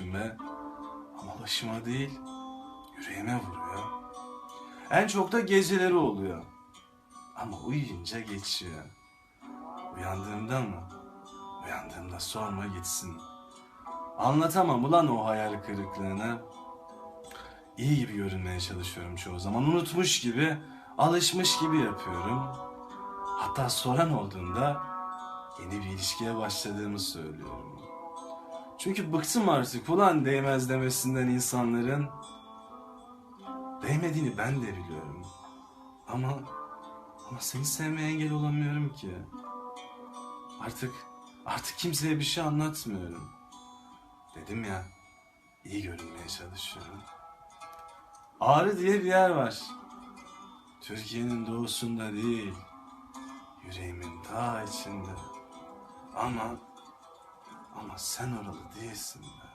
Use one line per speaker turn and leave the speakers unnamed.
be. Ama başıma değil, yüreğime vuruyor. En çok da geceleri oluyor. Ama uyuyunca geçiyor. Uyandığımda mı? Uyandığımda sorma gitsin. Anlatamam ulan o hayal kırıklığını. İyi gibi görünmeye çalışıyorum çoğu zaman. Unutmuş gibi, alışmış gibi yapıyorum. Hatta soran olduğunda yeni bir ilişkiye başladığımı söylüyorum. Çünkü bıktım artık ulan değmez demesinden insanların. Değmediğini ben de biliyorum. Ama ama seni sevmeye engel olamıyorum ki. Artık artık kimseye bir şey anlatmıyorum. Dedim ya iyi görünmeye çalışıyorum. Ağrı diye bir yer var. Türkiye'nin doğusunda değil. Yüreğimin ta içinde. Ama ama sen oralı değilsin be.